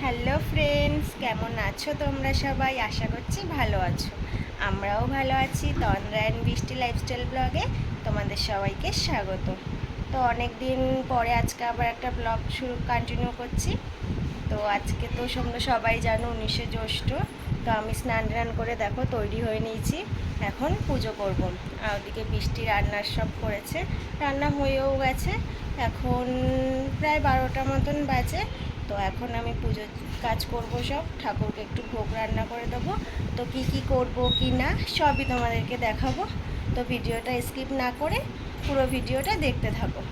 Hello friends, কেমন আছো তোমরা সবাই? আশা করছি ভালো আছো। আমরাও ভালো আছি তন্দ্রা অ্যান্ড বৃষ্টি লাইফস্টাইল ব্লগে তোমাদের সবাইকে স্বাগত। তো অনেক দিন পরে আজকে আবার একটা ব্লগ শুরু কন্টিনিউ করছি। তো আজকে তো তোমরা সবাই জানো উনিশে জ্যৈষ্ঠ। তো আমি স্নান টান করে দেখো তৈরি হয়ে নিয়েছি। এখন পুজো করব। আর ওদিকে বৃষ্টি রান্নার সব করেছে। রান্না হয়েও গেছে। এখন প্রায় বারোটা মতন বাজে। তো এখন আমি পুজোর কাজ করব সব, ঠাকুরকে একটু ভোগ রান্না করে দেবো। তো কি কি করব, কি না, সবই তোমাদেরকে দেখাবো। তো ভিডিওটা স্কিপ না করে পুরো ভিডিওটা দেখতে থাকো।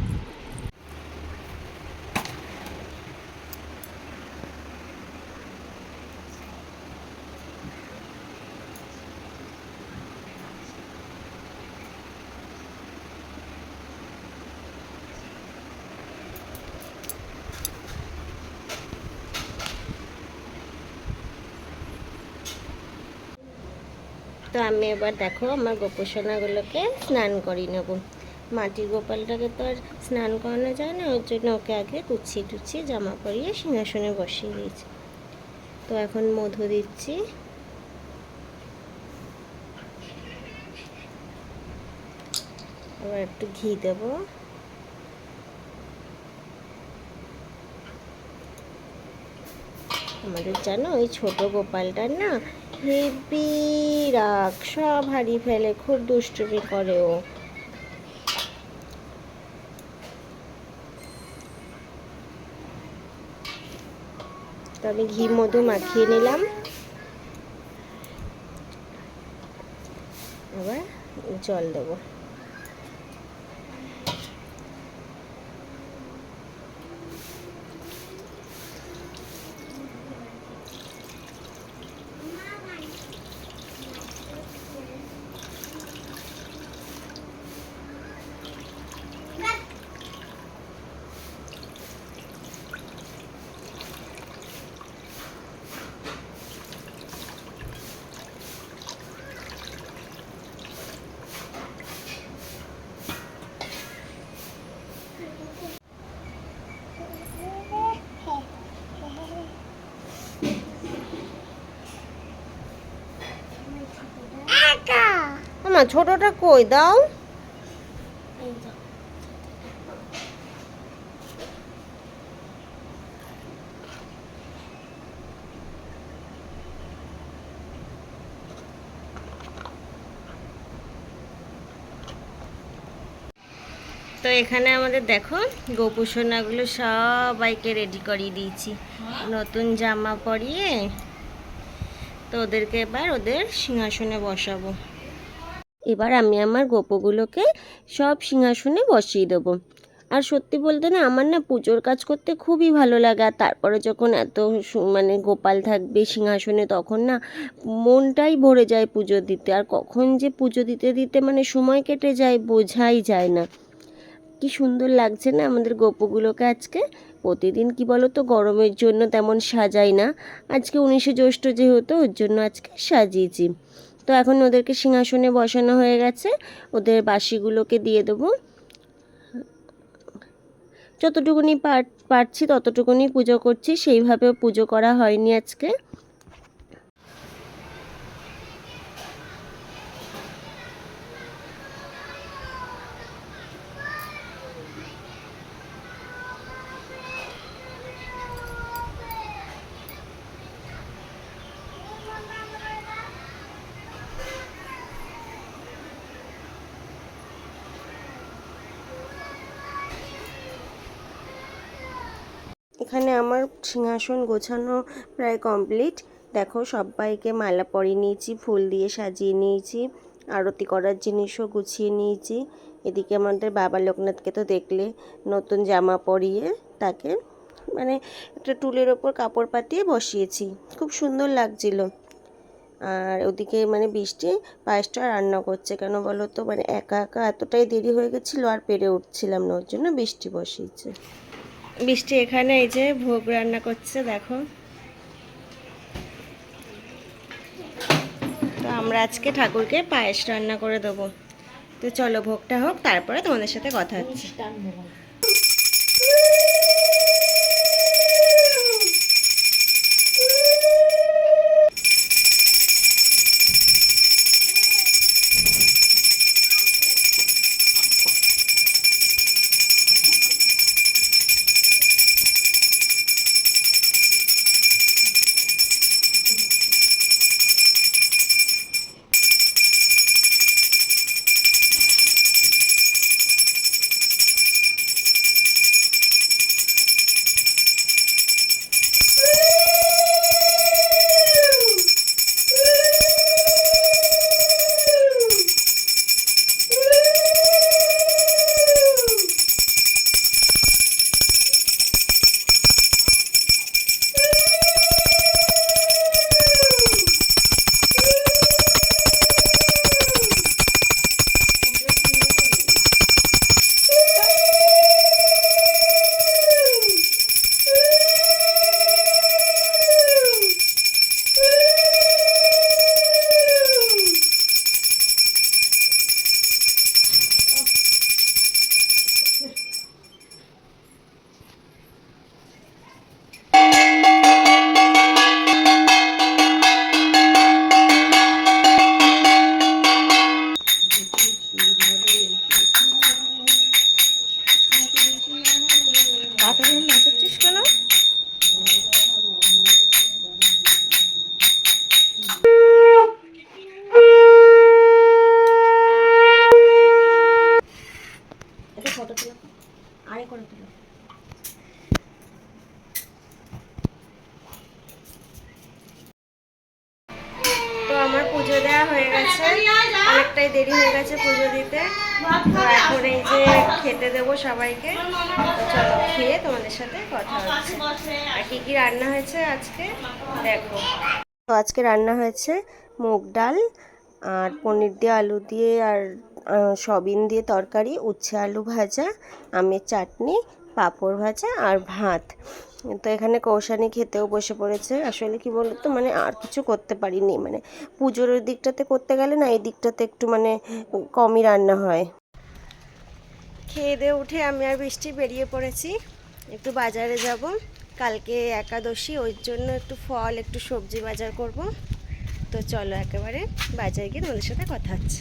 তো আমি এবার দেখো আমার গোপোষণাগুলোকে স্নান করিয়ে নেব। মাটি গোপালটাকে তো আর স্নান করানো যায় না, ওর জন্য ওকে আগে কুচিয়ে টুচিয়ে জামা পরিয়ে সিংহাসনে বসিয়ে দিয়েছি। তো এখন মধু দিচ্ছি। আবার একটু ঘি দেবো। আমাদের জানো ওই ছোট গোপালটার না হেভি রাগ, সব হারিয়ে ফেলে, খুব দুষ্টুমি করে ও। তো আমি ঘি, মধু মাখিয়ে নিলাম। আবার জল দেবো। আমার ছোটটা কই? দাও। তো এখানে আমাদের দেখো গোপুসোনাগুলো সবাইকে রেডি করিয়ে দিয়েছি। নতুন জামা পরিয়ে। তো ওদেরকে এবার ওদের সিংহাসনে বসাবো। এবার আমি আমার গোপগুলোকে সব সিংহাসনে বসিয়ে দেবো। আর সত্যি বলতে না, আমার না পুজোর কাজ করতে খুবই ভালো লাগে। আর তারপরে যখন এত মানে গোপাল থাকবে সিংহাসনে, তখন না মনটাই ভরে যায় পুজো দিতে। আর কখন যে পুজো দিতে দিতে মানে সময় কেটে যায়, বোঝাই যায় না। কি সুন্দর লাগছে না আমাদের গোপগুলোকে আজকে? প্রতিদিন কি বলো তো গরমের জন্য তেমন সাজাই না। আজকে উনিশে জ্যৈষ্ঠ যেহেতু, ওর জন্য আজকে সাজিয়েছি। তো এখন ওদেরকে সিংহাসনে বসানো হয়ে গেছে। ওদের বাসিগুলোকে দিয়ে দেবো। যতটুকুনি পার, পারছি ততটুকুনি পুজো করছি। সেইভাবে পুজো করা হয়নি আজকে। এখানে আমার সিংহাসন গোছানো প্রায় কমপ্লিট। দেখো, সবাইকে মালা পরিয়ে নিয়েছি, ফুল দিয়ে সাজিয়ে নিয়েছি, আরতি করার জিনিসও গুছিয়ে নিয়েছি। এদিকে আমাদের বাবা লোকনাথকে তো দেখলে, নতুন জামা পরিয়ে তাকে মানে একটা টুলের ওপর কাপড় পাতিয়ে বসিয়েছি। খুব সুন্দর লাগছিল। আর ওদিকে মানে বৃষ্টি, পায়েসটা রান্না করছে কেন বলো তো? মানে একা একা এতটাই দেরি হয়ে গেছিল আর পেরে উঠছিলাম না, ওর জন্য বৃষ্টি বসিয়েছে। বৃষ্টি এখানে, এই যে ভোগ রান্না করছে, দেখো। তো আমরা আজকে ঠাকুরকে পায়েস রান্না করে দেবো। তো চলো, ভোগটা হোক, তারপরে তোমাদের সাথে কথা হচ্ছে। পাথরে নাচাচ্ছিস কেন? ফটো তুলো আরে করে তুলো তো আমার পুজো দেওয়া হয়ে গেছে। অনেকটাই দেরি হয়ে গেছে পুজো দিতে। তো এখন এই যে খেতে দেবো সবাইকে। চলো খেয়ে তোমাদের সাথে কথা হচ্ছে। আর কি কি রান্না হয়েছে আজকে? দেখো। তো আজকে রান্না হয়েছে মুগ ডাল আর পনির দিয়ে আলু দিয়ে আর সবিন দিয়ে তরকারি, উচ্ছে আলু ভাজা, আমের চাটনি, পাঁপড় ভাজা আর ভাত। তো এখানে কৌশানি খেতেও বসে পড়েছে। আসলে কি বলতো? মানে আর কিছু করতে পারিনি। মানে পুজোর দিকটাতে করতে গেলে না, এই দিকটাতে একটু মানে কমই রান্না হয়। খেয়ে দিয়ে উঠে আমি আর বৃষ্টি বেরিয়ে পড়েছি। একটু বাজারে যাব। কালকে একাদশী, ওই জন্য একটু ফল, একটু সবজি বাজার করব। তো চলো একেবারে বাজারে গিয়ে তোমাদের সাথে কথা হচ্ছে।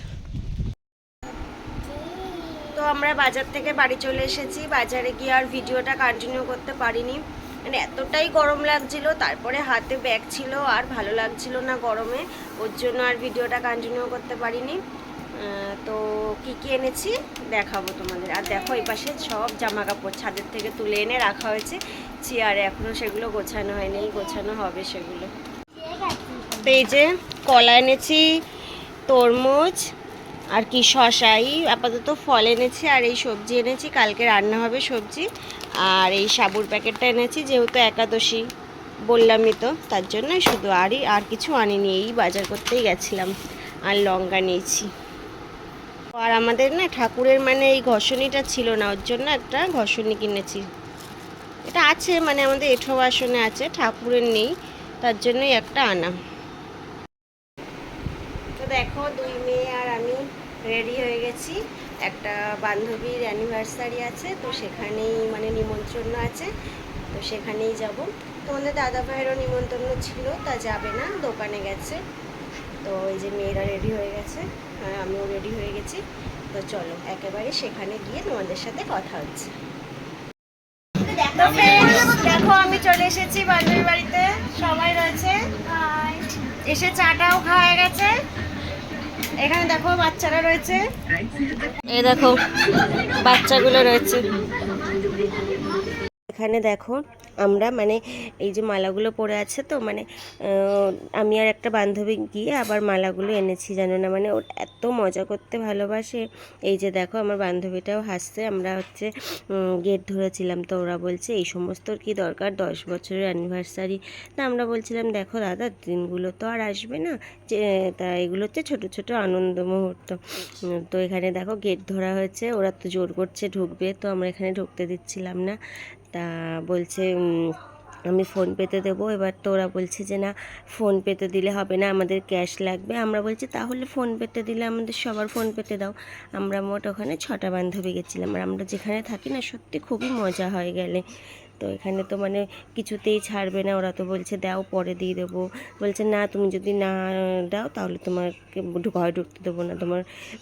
তো আমরা বাজার থেকে বাড়ি চলে এসেছি। বাজারে গিয়ে আর ভিডিওটা কন্টিনিউ করতে পারিনি। মানে এতটাই গরম লাগছিল, তারপরে হাতে ব্যাগ ছিল আর ভালো লাগছিল না গরমে, ওর জন্য আর ভিডিওটা কন্টিনিউ করতে পারিনি। তো কি কি এনেছি দেখাবো তোমাদের। আর দেখো এই পাশে সব জামা কাপড় ছাদের থেকে তুলে এনে রাখা হয়েছে। চেয়ারে এখনও সেগুলো গোছানো হয়নি, গোছানো হবে সেগুলো। তো এই যে কলা এনেছি, তরমুজ আর কি শশাই আপাতত ফল এনেছি আর এই সবজি এনেছি, কালকে রান্না হবে সবজি। আর এই সাবুর প্যাকেটটা এনেছি, যেহেতু একাদশী বললামই তো, তার জন্য শুধু আরই আর কিছু আনিনি, এই বাজার করতেই গেছিলাম আর লঙ্কা নিয়েছি। আর আমাদের না ঠাকুরের মানে এই ঘষণিটা ছিল না, ওর জন্য একটা ঘষণি কিনেছি। এটা আছে মানে আমাদের এঠো বাসনে আছে, ঠাকুরের নেই, তার জন্যই একটা আনা। তো দেখো, দুই মেয়ে আর আমি রেডি হয়ে গেছি। একটা বান্ধবীর অ্যানিভার্সারি আছে তো সেখানেই মানে নিমন্ত্রণ আছে তো সেখানেই যাব। তোমাদের দাদা ভাইয়েরও নিমন্ত্রণ ছিল তা যাবে না দোকানে গেছে। তো এই যে মেয়েরা রেডি হয়ে গেছে হ্যাঁ আমিও রেডি হয়ে গেছি। তো চলো একেবারে সেখানে গিয়ে তোমাদের সাথে কথা হচ্ছে। দেখো আমি চলে এসেছি বান্ধবীর বাড়িতে সবাই রয়েছে। এসে চাটাও খাওয়া গেছে। এখানে দেখো বাচ্চারা রয়েছে। এই দেখো বাচ্চাগুলো রয়েছে। এখানে দেখো, আমরা মানে এই যে মালাগুলো পরে আছে তো মানে আমি আর একটা বান্ধবী গিয়ে আবার মালাগুলো এনেছি, জানো না? মানে ওর এত মজা করতে ভালোবাসে। এই যে দেখো, আমার বান্ধবীটাও হাসছে, আমরা হচ্ছে গেট ধরেছিলাম তো ওরা বলছে, এই সমস্ত কি দরকার? দশ বছরের অ্যানিভার্সারি তা আমরা বলছিলাম, দেখো দাদা, দিনগুলো তো আর আসবে না। যে, তা এগুলো হচ্ছে ছোটো ছোটো আনন্দ মুহূর্ত। তো এখানে দেখো গেট ধরা হয়েছে, ওরা তো জোর করছে ঢুকবে, তো আমরা এখানে ঢুকতে দিচ্ছিলাম না। তা বলছে আমি ফোন পেতে দেবো। এবার তো ওরা বলছে যে, না ফোন পেতে দিলে হবে না, আমাদের ক্যাশ লাগবে। আমরা বলছি, তাহলে ফোন পেতে দিলে আমাদের সবার ফোন পেতে দাও। আমরা মোট ওখানে ছটা বান্ধবী গেছিলাম। আর আমরা যেখানে থাকি না, সত্যি খুবই মজা হয় গেলে। তো এখানে তো মানে কিছুতেই ছাড়বে না। ওরা তো বলছে, দাও, পরে দিয়ে দেবো। বলছে, না, তুমি যদি না দাও, তাহলে তোমাকে ঘরে ঢুকতে দেবো না তোমার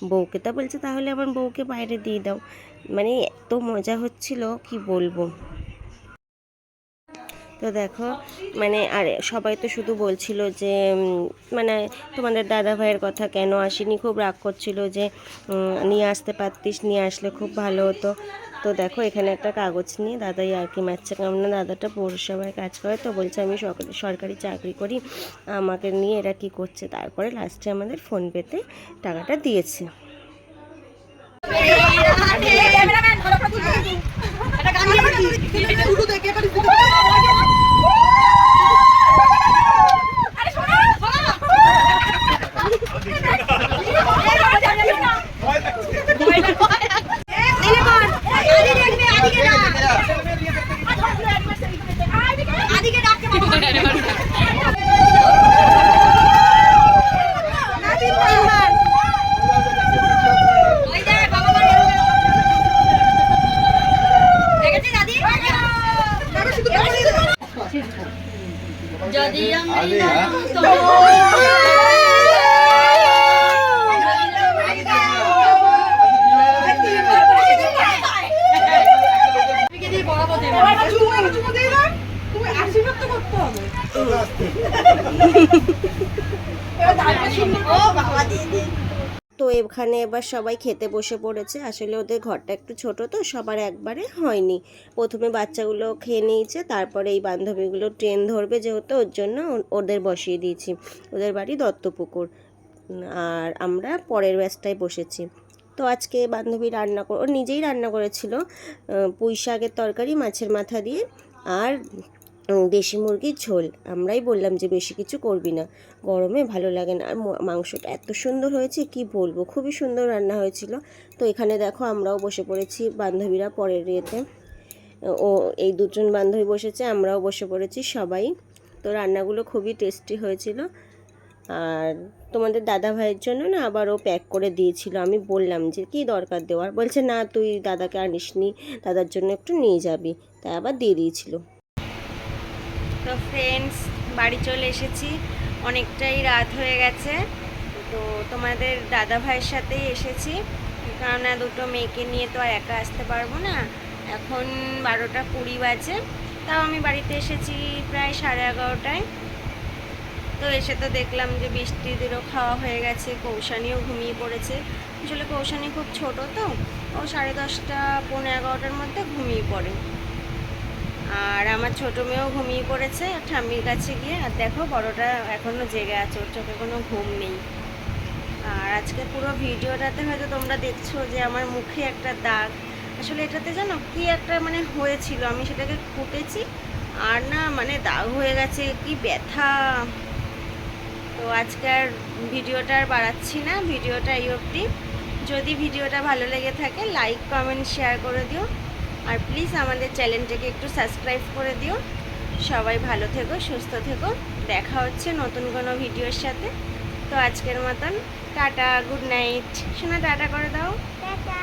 বউকে। তা বলছে, তাহলে আমার বউকে বাইরে দিয়ে দাও। মানে এত মজা হচ্ছিল, কি বলব? তো দেখো মানে আর সবাই তো শুধু বলছিল যে মানে তোমাদের দাদা ভাইয়ের কথা কেন আসেনি? খুব রাগ করছিল যে নিয়ে আসতে পারতিস, নিয়ে আসলে খুব ভালো হতো। তো দেখো, এখানে একটা কাগজ নিয়ে দাদাই আর কি মারছে। কারণ না দাদাটা পৌরসভায় কাজ করে, তো বলছে আমি সরকারি চাকরি করি, আমাকে নিয়ে এরা কি করছে? তারপরে লাস্টে আমাদের ফোন পেতে টাকাটা দিয়েছে। যদি তো এখানে এবার সবাই খেতে বসে পড়েছে। আসলে ওদের ঘরটা একটু ছোট তো, সবার একবারে হয়নি। প্রথমে বাচ্চাগুলো খেয়ে নিয়েছে, তারপরে এই বান্ধবীগুলো ট্রেন ধরবে যেহেতু, ওর জন্য ওদের বসিয়ে দিয়েছি। ওদের বাড়ি দত্তপুকুর। আর আমরা পরের ব্যাচটায় বসেছি। তো আজকে বান্ধবী রান্না কর ও নিজেই রান্না করেছিল পুঁই শাকের তরকারি, মাছের মাথা দিয়ে, আর দেশি মুরগির ঝোল। আমরাই বললাম যে বেশি কিছু করবি না। গরমে ভালো লাগে না। আর মাংসটা এত সুন্দর হয়েছে, কি বলব? খুবই সুন্দর রান্না হয়েছিল। তো এখানে দেখো আমরাও বসে পড়েছি বান্ধবীরা পরের ইয়েতে। ও, এই দুজন বান্ধবী বসেছে, আমরাও বসে পড়েছি সবাই। তো রান্নাগুলো খুবই টেস্টি হয়েছিল। আর তোমাদের দাদা ভাইয়ের জন্য না আবার ও প্যাক করে দিয়েছিল। আমি বললাম যে, কি দরকার দেওয়ার? বলছে, না, তুই দাদাকে আনিসনি। দাদার জন্য একটু নিয়ে যাবি। তাই আবার দিয়ে দিয়েছিল। তো ফ্রেন্ডস বাড়ি চলে এসেছি। অনেকটাই রাত হয়ে গেছে। তো তোমাদের দাদা ভাইয়ের সাথেই এসেছি। কারণ না দুটো মেয়েকে নিয়ে তো আর একা আসতে পারব না। এখন বারোটা কুড়ি বাজে। তাও আমি বাড়িতে এসেছি প্রায় সাড়ে এগারোটায়। তো এসে তো দেখলাম যে বৃষ্টিদেরও খাওয়া হয়ে গেছে। কৌশানিও ঘুমিয়ে পড়েছে। আসলে কৌশানি খুব ছোট তো। ও সাড়ে দশটা পনেরো এগারোটার মধ্যে ঘুমিয়ে পড়ে। আর আমার ছোট মেয়েও ঘুমিয়ে পড়েছে ঠাম্মির কাছে গিয়ে, আর দেখো বড়টা এখনও জেগে আছে, ওর চোখে কোনো ঘুম নেই। আর আজকে পুরো ভিডিওটাতে হয়তো তোমরা দেখছ যে আমার মুখে একটা দাগ। আসলে এটাতে জানো কি একটা মানে হয়েছিল, আমি সেটাকে কুটেছি, আর না মানে দাগ হয়ে গেছে, কি ব্যথা। তো আজকে আর ভিডিওটা আর বাড়াচ্ছি না, ভিডিওটা এই অবধি। যদি ভিডিওটা ভালো লেগে থাকে লাইক কমেন্ট শেয়ার করে দিও। আর প্লিজ আমাদের চ্যানেলটাকে একটু সাবস্ক্রাইব করে দিও। সবাই ভালো থেকো, সুস্থ থেকো। দেখা হচ্ছে নতুন কোনো ভিডিওর সাথে। তো আজকের মতন টাটা গুড নাইট শোনা টাটা করে দাও। টাটা।